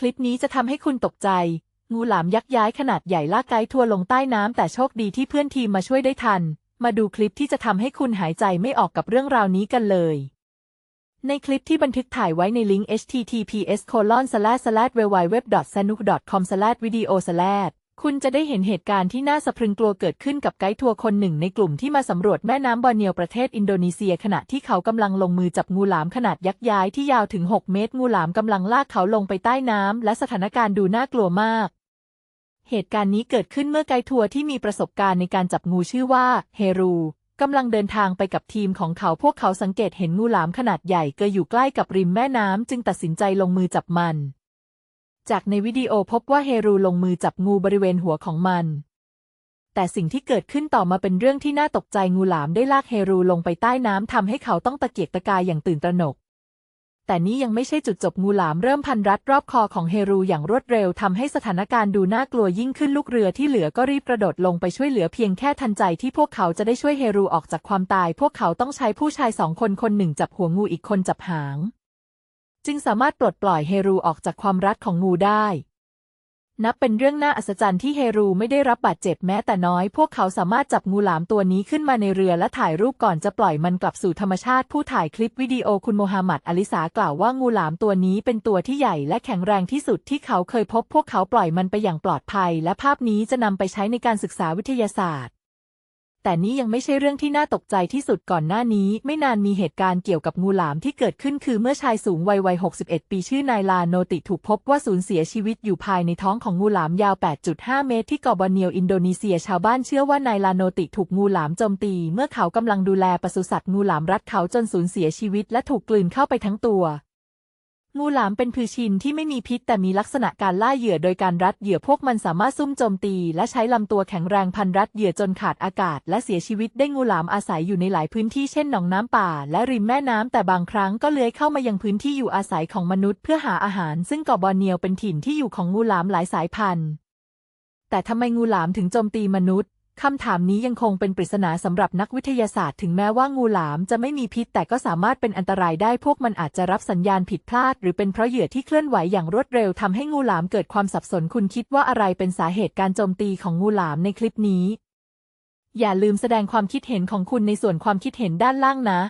คลิปนี้จะทำให้คุณตกใจ งูหลามยักษ์ย้ายขนาดใหญ่ลากไกด์ทัวร์ลงใต้น้ำแต่โชคดีที่เพื่อนทีมมาช่วยได้ทัน มาดูคลิปที่จะทำให้คุณหายใจไม่ออกกับเรื่องราวนี้กันเลย ในคลิปที่บันทึกถ่ายไว้ในลิงก์ https://www.senu.com/video คุณจะได้เห็นเหตุการณ์ที่น่าสะพรึงกลัวเกิดขึ้นกับไกด์ทัวร์คนหนึ่งในกลุ่มที่มาสำรวจแม่น้ำบอร์เนียวประเทศอินโดนีเซีย ขณะที่เขากำลังลงมือจับงูหลามขนาดยักษ์ย้ายที่ยาวถึง 6 เมตร งูหลามกำลังลากเขาลงไปใต้น้ำและสถานการณ์ดูน่ากลัวมาก เหตุการณ์นี้เกิดขึ้นเมื่อไกด์ทัวร์ที่มีประสบการณ์ในการจับงูชื่อว่าเฮรูกำลังเดินทางไปกับทีมของเขาพวกเขาสังเกตเห็นงูหลามขนาดใหญ่เกยอยู่ใกล้กับริมแม่น้ำจึงตัดสินใจลงมือจับมัน จากในวิดีโอพบว่าเฮรูลงมือจับงูบริเวณหัวของมัน แต่สิ่งที่เกิดขึ้นต่อมาเป็นเรื่องที่น่าตกใจงูหลามได้ลากเฮรูลงไปใต้น้ำทำให้เขาต้องตะเกียกตะกายอย่างตื่นตระหนก แต่นี้ยังไม่ใช่จุดจบงูหลามเริ่มพันรัดรอบคอของเฮรูอย่างรวดเร็วทำให้สถานการณ์ดูน่ากลัวยิ่งขึ้นลูกเรือที่เหลือก็รีบกระโดดลงไปช่วยเหลือเพียงแค่ทันใจที่พวกเขาจะได้ช่วยเฮรูออกจากความตาย พวกเขาต้องใช้ผู้ชายสองคนคนหนึ่งจับหัวงูอีกคนจับหาง จึงสามารถปลดปล่อยเฮรูออกจากความรัดของงูได้ นับเป็นเรื่องน่าอัศจรรย์ที่เฮรูไม่ได้รับบาดเจ็บแม้แต่น้อย พวกเขาสามารถจับงูหลามตัวนี้ขึ้นมาในเรือและถ่ายรูปก่อนจะปล่อยมันกลับสู่ธรรมชาติ ผู้ถ่ายคลิปวิดีโอคุณโมฮัมหมัดอลิสากล่าวว่างูหลามตัวนี้เป็นตัวที่ใหญ่และแข็งแรงที่สุดที่เขาเคยพบ พวกเขาปล่อยมันไปอย่างปลอดภัย และภาพนี้จะนำไปใช้ในการศึกษาวิทยาศาสตร์ แต่นี้ยังไม่ใช่เรื่องที่น่าตกใจที่สุดก่อนหน้านี้ ไม่นานมีเหตุการณ์เกี่ยวกับงูหลามที่เกิดขึ้นคือเมื่อชายสูงวัยวัย 61 ปีชื่อนายลาโนติถูกพบว่าสูญเสียชีวิตอยู่ภายในท้องของงูหลามยาว 8.5 เมตรที่เกาะบอร์เนียวอินโดนีเซียชาวบ้านเชื่อว่านายลาโนติถูกงูหลามโจมตี เมื่อเขากำลังดูแลปศุสัตว์งูหลามรัดเขาจนสูญเสียชีวิตและถูกกลืนเข้าไปทั้งตัว งูหลามเป็นพืชินที่ไม่มีพิษแต่มีลักษณะการล่าเหยื่อโดยการรัดเหยื่อพวกมันสามารถซุ่มโจมตี และใช้ลำตัวแข็งแรงพันรัดเหยื่อจนขาดอากาศ และเสียชีวิตได้งูหลามอาศัยอยู่ในหลายพื้นที่เช่นหนองน้ำป่า และริมแม่น้ำแต่บางครั้งก็เลื้อยเข้ามายังพื้นที่อยู่อาศัยของมนุษย์เพื่อหาอาหาร ซึ่งเกาะบอร์เนียวเป็นถิ่นที่อยู่ของงูหลามหลายสายพันธุ์ แต่ทำไมงูหลามถึงโจมตีมนุษย์ คำถามนี้ยังคงเป็นปริศนาสำหรับนักวิทยาศาสตร์ถึงแม้ว่างูหลามจะไม่มีพิษ แต่ก็สามารถเป็นอันตรายได้พวกมันอาจจะรับสัญญาณผิดพลาด หรือเป็นเพราะเหยื่อที่เคลื่อนไหวอย่างรวดเร็วทำให้งูหลามเกิดความสับสนคุณคิดว่าอะไรเป็นสาเหตุการโจมตีของงูหลามในคลิปนี้ อย่าลืมแสดงความคิดเห็นของคุณในส่วนความคิดเห็นด้านล่างนะ